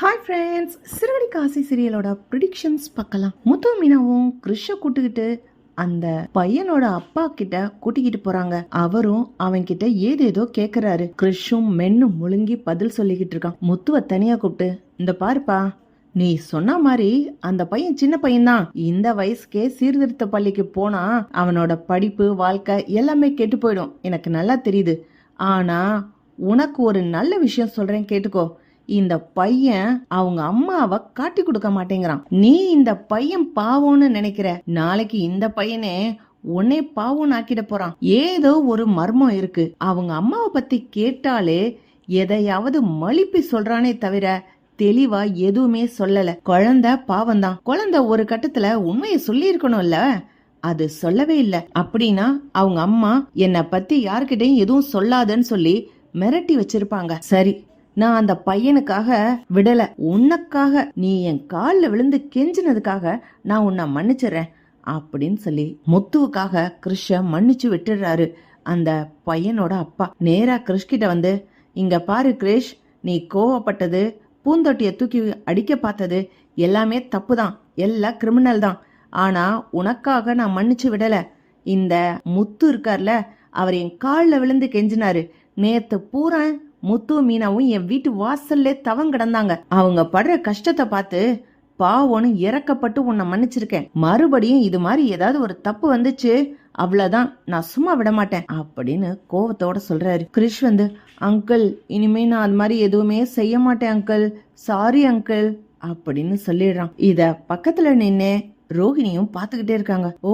Hi friends சிறுவடி காசி சீரியலோட ப்ரிடிக்ஷன்ஸ் பார்க்கலாம். முத்து மீனாவும் கிருஷ கூட்டுக்கிட்டு அந்த பையனோட அப்பா கிட்ட கூட்டிக்கிட்டு போறாங்க. அவரும் அவன் கிட்ட ஏதேதோ கேக்குறாரு. கிருஷும் மென்னும் முழுங்கி பதில் சொல்லிக்கிட்டு இருக்கான். முத்துவ தனியா கூப்பிட்டு இந்த பாருப்பா நீ சொன்ன மாதிரி அந்த பையன் சின்ன பையன்தான். இந்த வயசுக்கே சீர்திருத்த பள்ளிக்கு போனா அவனோட படிப்பு வாழ்க்கை எல்லாமே கெட்டு போயிடும். எனக்கு நல்லா தெரியுது. ஆனா உனக்கு ஒரு நல்ல விஷயம் சொல்றேன் கேட்டுக்கோ. இந்த பையன் அவங்க அம்மாவை காட்டி கொடுக்க மாட்டேங்கிறான். நீ இந்த பையன் பாவம்னு நினைக்கிற. நாளைக்கு இந்த பையனே உன்னை பாவம் ஆக்கிட போறான். ஏதோ ஒரு மர்மம் இருக்கு. அவங்க அம்மாவை பத்தி கேட்டாலே எதையாவது மலிப்பி சொல்றானே தவிர தெளிவா எதுவுமே சொல்லல. குழந்தை பாவம்தான். குழந்தை ஒரு கட்டத்துல உண்மையை சொல்லி இருக்கணும்ல அது சொல்லவே இல்ல. அப்படின்னா அவங்க அம்மா என்னை பத்தி யார்கிட்டயும் எதுவும் சொல்லாதன்னு சொல்லி மிரட்டி வச்சிருப்பாங்க. சரி நான் அந்த பையனுக்காக விடல. உனக்காக நீ என் காலில் விழுந்து கெஞ்சினதுக்காக நான் உன்னை மன்னிச்சிடுறேன் அப்படின்னு சொல்லி முத்துவுக்காக கிருஷ மன்னிச்சு விட்டுடுறாரு அந்த பையனோட அப்பா. நேரா கிருஷ்கிட்ட வந்து இங்க பாரு கிரேஷ் நீ கோவப்பட்டது பூந்தொட்டியை தூக்கி அடிக்க பார்த்தது எல்லாமே தப்பு தான் எல்லாம் கிரிமினல் தான். ஆனா உனக்காக நான் மன்னிச்சு விடல. இந்த முத்து இருக்கார்ல அவர் என் காலில் விழுந்து கெஞ்சினாரு. நேத்து பூரா முத்து மீனாவும் என் வீட்டு வாசல்லே தவம் கிடந்தாங்க. அவங்க படுற கஷ்டத்தை பார்த்து பாவம்னு இறக்கப்பட்டு உன்னை மன்னிச்சிருக்கேன். மறுபடியும் இது மாதிரி ஏதாவது ஒரு தப்பு வந்துச்சு அவ்வளவுதான். நான் சும்மா விட மாட்டேன் அப்படின்னு கோவத்தோட சொல்றாரு. கிரிஷ் வந்து அங்கிள் இனிமே நான் அது மாதிரி எதுவுமே செய்ய மாட்டேன் அங்கிள். சாரி அங்கிள் அப்படின்னு சொல்லிடுறான். இத பக்கத்துல நின்று ரோஹிணியும் பாத்துக்கிட்டே இருக்காங்க. ஓ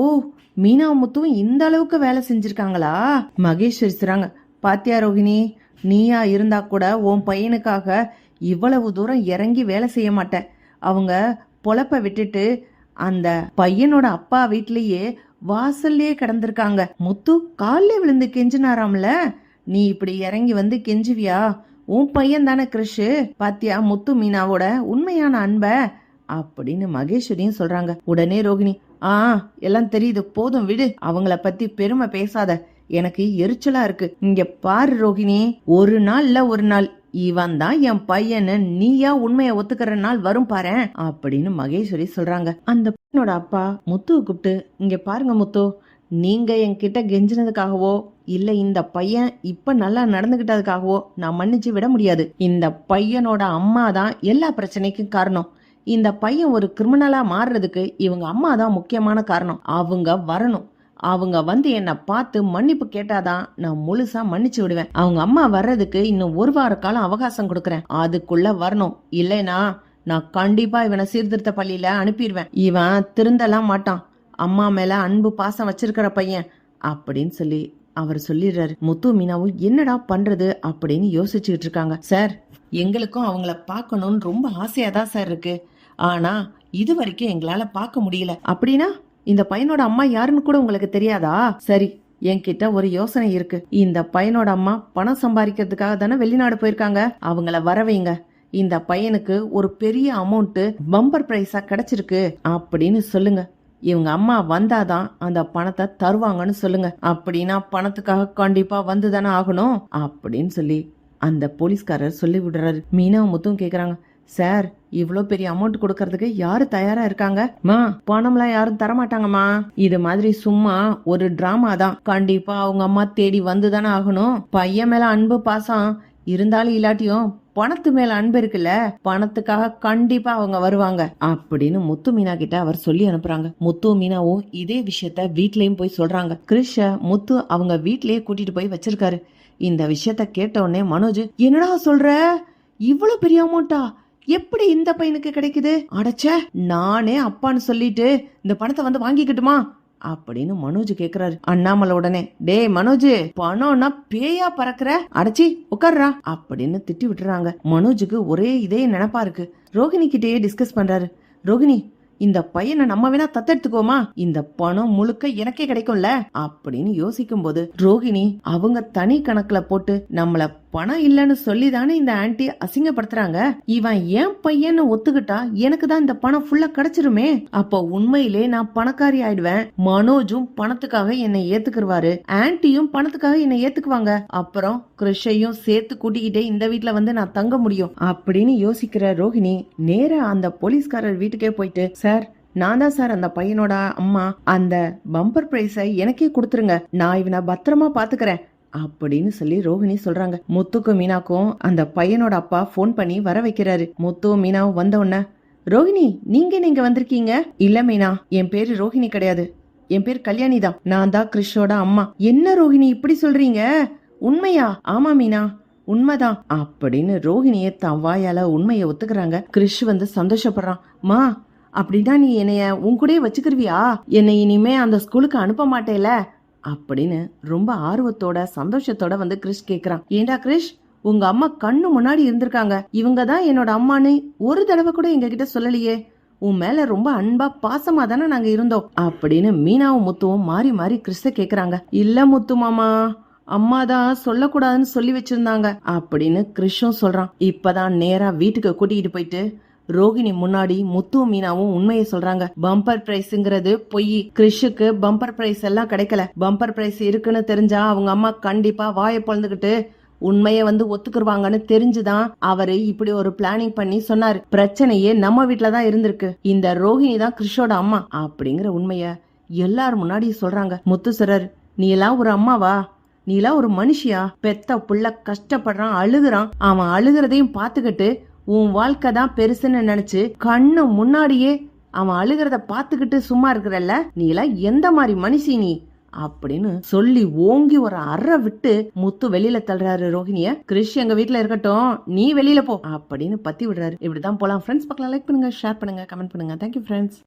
மீனா முத்துவும் இந்த அளவுக்கு வேலை செஞ்சிருக்காங்களா? மகேஸ்வரி சொல்றாங்க. பாத்தியா ரோஹிணி நீயா இருந்தா கூட உன் பையனுக்காக இவ்வளவு தூரம் இறங்கி வேலை செய்ய மாட்டேன். அவங்க பொழப்ப விட்டுட்டு அந்த பையனோட அப்பா வீட்லயே வாசல்லே கிடந்திருக்காங்க. முத்து காலில் விழுந்து கெஞ்சினாராம்ல? நீ இப்படி இறங்கி வந்து கெஞ்சுவியா? உன் பையன் தானே கிறிஷு பாத்தியா முத்து மீனாவோட உண்மையான அன்ப? அப்படின்னு மகேஸ்வரியும் சொல்றாங்க. உடனே ரோகிணி ஆ எல்லாம் தெரியுது. போதும் விடு. அவங்கள பத்தி பெருமை பேசாத. எனக்கு எரிச்சலா இருக்கு. இங்க பாரு ரோகிணி ஒரு நாள் இல்ல ஒரு நாள். இவன் தான் என் பையனு நீயா உண்மையை ஒத்துக்கிற நாள் வரும் பாரு. அப்படின்னு மகேஸ்வரி சொல்றாங்க. அந்த பையனோட அப்பா முத்துவை கூப்பிட்டு இங்க பாருங்க முத்து நீங்க என்கிட்ட கெஞ்சினதுக்காகவோ இல்ல இந்த பையன் இப்ப நல்லா நடந்துகிட்டதுக்காகவோ நான் மன்னிச்சு விட முடியாது. இந்த பையனோட அம்மா தான் எல்லா பிரச்சனைக்கும் காரணம். இந்த பையன் ஒரு கிரிமினலா மாறுறதுக்கு இவங்க அம்மா தான் முக்கியமான காரணம். அவங்க வரணும். அவங்க வந்து என்னை பார்த்து மன்னிப்பு கேட்டாதான் நான் முழுசா மன்னிச்சு விடுவேன். அவங்க அம்மா வர்றதுக்கு இன்னும் ஒரு வார காலம் அவகாசம் கொடுக்குறேன். அதுக்குள்ள வரணும். இல்லைனா நான் கண்டிப்பா இவனை சீர்திருத்த பள்ளியில அனுப்பிடுவேன். இவன் திருந்தலாம் மாட்டான். அம்மா மேல அன்பு பாசம் வச்சிருக்கிற பையன் அப்படின்னு சொல்லி அவர் சொல்லிடுறாரு. முத்து மீனாவும் என்னடா பண்றது அப்படின்னு யோசிச்சுட்டு இருக்காங்க. சார் எங்களுக்கும் அவங்கள பார்க்கணும்னு ரொம்ப ஆசையா தான் சார் இருக்கு. ஆனா இது வரைக்கும் எங்களால பார்க்க முடியல. அப்படின்னா இந்த பையனோட அம்மா யாருன்னு கூட உங்களுக்கு தெரியாதா? சரி என்கிட்ட ஒரு யோசனை இருக்கு. இந்த பையனோட அம்மா பணம் சம்பாதிக்கிறதுக்காக தானே வெளிநாடு போயிருக்காங்க? அவங்கள வர வைங்க இந்த பையனுக்கு ஒரு பெரிய அமௌண்ட் பம்பர் பிரைஸா கிடைச்சிருக்கு. அப்படின்னு சொல்லுங்க. இவங்க அம்மா வந்தாதான் அந்த பணத்தை தருவாங்கன்னு சொல்லுங்க. அப்படின்னா பணத்துக்காக கண்டிப்பா வந்து தானே ஆகணும்? அப்படின்னு சொல்லி அந்த போலீஸ்காரர் சொல்லி விடுறாரு மீனா முத்தும் கேக்குறாங்க. சார் இவ்வளோ பெரிய அமௌண்ட் கொடுக்கறதுக்கு யாரு தயாரா இருக்காங்க? மா பணம்லாம் யாரும் தரமாட்டாங்கம்மா. இது மாதிரி சும்மா ஒரு டிராமா தான். கண்டிப்பா அவங்க அம்மா தேடி வந்து தானே ஆகணும். பையன் மேல அன்பு பாசம். இருந்தாலும் இல்லாட்டியும் பணத்து மேல அன்பு இருக்குல்ல? பணத்துக்காக கண்டிப்பா அவங்க வருவாங்க. அப்படின்னு முத்து மீனா கிட்ட அவர் சொல்லி அனுப்புறாங்க. முத்து மீனாவும் இதே விஷயத்த வீட்லயும் போய் சொல்றாங்க. கிருஷ முத்து அவங்க வீட்லயே கூட்டிட்டு போய் வச்சிருக்காரு. இந்த விஷயத்த கேட்ட உடனே மனோஜ் என்னடா சொல்ற? இவ்வளவு பெரிய அமௌண்டா எப்படி இந்த பையனுக்கு கிடைக்குது? அடைச்ச நானே அப்பான்னு சொல்லிட்டு இந்த பணத்தை வந்து வாங்கிக்கிட்டுமா? அப்படின்னு மனோஜ் கேக்குறாரு. அண்ணாமலை உடனே டேய் மனோஜ் பணம்னா பேயா பறக்குற? அடைச்சி உட்கார்றா அப்படின்னு திட்டி விட்டுறாங்க. மனோஜுக்கு ஒரே இதே நினப்பா இருக்கு. ரோஹிணி கிட்டேயே டிஸ்கஸ் பண்றாரு. ரோகிணி இந்த பையனை நம்ம வேணா தத்தெடுத்துக்கோமா இந்த பணம் முழுக்க எனக்கே கிடைக்கும்ல? அப்படின்னு யோசிக்கும் போது ரோகிணி அவங்க தனி கணக்குல போட்டு நம்மள பணம் இல்லைன்னு சொல்லி தானே இந்த ஆன்ட்டி அசிங்கப்படுத்துறாங்க? இவன் ஏன் பையன்னு ஒத்துக்கிட்டா எனக்கு தான் இந்த பணம் ஃபுல்லா கிடைச்சிருமே. அப்போ உண்மையிலே நான் பணக்காரி ஆயிடுவேன். மனோஜும் பணத்துக்காக என்னை ஏத்துக்குருவாரு. ஆன்டியும் பணத்துக்காக என்னை ஏத்துக்குவாங்க. அப்புறம் கிருஷையும் சேர்த்து கூட்டிக்கிட்டே இந்த வீட்டுல வந்து நான் தங்க முடியும். அப்படின்னு யோசிக்கிற ரோஹிணி நேர அந்த போலீஸ்காரர் வீட்டுக்கே போயிட்டு சார் நான் தான் சார் அந்த பையனோட அம்மா. அந்த பம்பர் பிரைஸை எனக்கே கொடுத்துருங்க. நான் இவனை பத்திரமா பாத்துக்கிறேன். அப்படின்னு சொல்லி ரோஹிணி சொல்றாங்க. முத்துக்கும் மீனாக்கும் அந்த பையனோட அப்பா ஃபோன் பண்ணி வர வைக்கிறாரு. முத்துவும் மீனாவும் வந்த உடனே ரோஹிணி நீங்க நீங்க வந்திருக்கீங்க? இல்ல மீனா என் பேரு ரோஹிணி கிடையாது. என் பேர் கல்யாணி தான். நான் தான் கிறிஷோட அம்மா. என்ன ரோஹிணி இப்படி சொல்றீங்க? உண்மையா. ஆமா மீனா உண்மைதான். அப்படின்னு ரோஹிணியை தான் வாயால உண்மையை ஒத்துக்கிறாங்க. கிறிஷ் வந்து சந்தோஷப்படுறான். மா அப்படின்னா நீ என்னைய உன் கூடயே வச்சுக்கிருவியா? என்னை இனிமே அந்த ஸ்கூலுக்கு அனுப்ப மாட்டேல? அப்படின்னு ரொம்ப ஆர்வத்தோட சந்தோஷத்தோட வந்து கிறிஷ் கேக்குறான். ஏண்டா கிறிஷ் உங்க அம்மா கண்ணு முன்னாடி இருந்திருக்காங்க. இவங்க தான் என்னோட அம்மான்னு ஒரு தடவை கூட எங்க கிட்ட சொல்லலையே. உன் மேல ரொம்ப அன்பா பாசமா தானே நாங்க இருந்தோம். அப்படின்னு மீனாவும் முத்துவும் மாறி மாறி கிறிஸ்த கேக்குறாங்க. இல்ல முத்து மாமா அம்மா தான் சொல்லக்கூடாதுன்னு சொல்லி வச்சிருந்தாங்க. அப்படின்னு கிறிஷும் சொல்றான். இப்பதான் நேரா வீட்டுக்கு கூட்டிகிட்டு போயிட்டு ரோகிணி முன்னாடி முத்து மீனாவும் உண்மையை சொல்றாங்க. பம்பர் பிரைஸ்ங்கிறது பொய். கிறிஷுக்கு பம்பர் பிரைஸ் எல்லாம் கிடைக்கல. பம்பர் பிரைஸ் இருக்குன்னு தெரிஞ்சா அவங்க அம்மா கண்டிப்பா வாயை பொழந்துக்கிட்டு உண்மையை வந்து ஒத்துக்குருவாங்கன்னு தெரிஞ்சுதான் அவரு இப்படி ஒரு பிளானிங் பண்ணி சொன்னாரு. பிரச்சனையே நம்ம வீட்ல தான் இருந்திருக்கு. இந்த ரோஹிணி தான் கிறிஷோட அம்மா அப்படிங்கிற உண்மைய எல்லாரும் முன்னாடி சொல்றாங்க. முத்துசரர் நீ எல்லாம் ஒரு அம்மாவா? நீ எல்லாம் ஒரு மனுஷியா? பெத்த புள்ள கஷ்டப்படுறான் அழுகுறான். அவன் அழுகிறதையும் பாத்துக்கிட்டு உன் வாழ்க்கை தான் பெருசுன்னு நினைச்சு கண்ணு முன்னாடியே அவன் அழுகிறத பாத்துக்கிட்டு சும்மா இருக்கிறல்ல? நீ எல்லாம் எந்த மாதிரி மனுஷி நீ? அப்படின்னு சொல்லி ஓங்கி ஒரு அற விட்டு முத்து வெளியில தள்ளுறாரு ரோஹிணிய. கிறிஷ் எங்க வீட்டுல இருக்கட்டும் நீ வெளியில போ. அப்படின்னு பத்தி விடுறாரு. இப்படிதான் போலாம். ஃப்ரெண்ட்ஸ் பக்கம் லைக் பண்ணுங்க ஷேர் பண்ணுங்க கமெண்ட் பண்ணுங்க. Thank you friends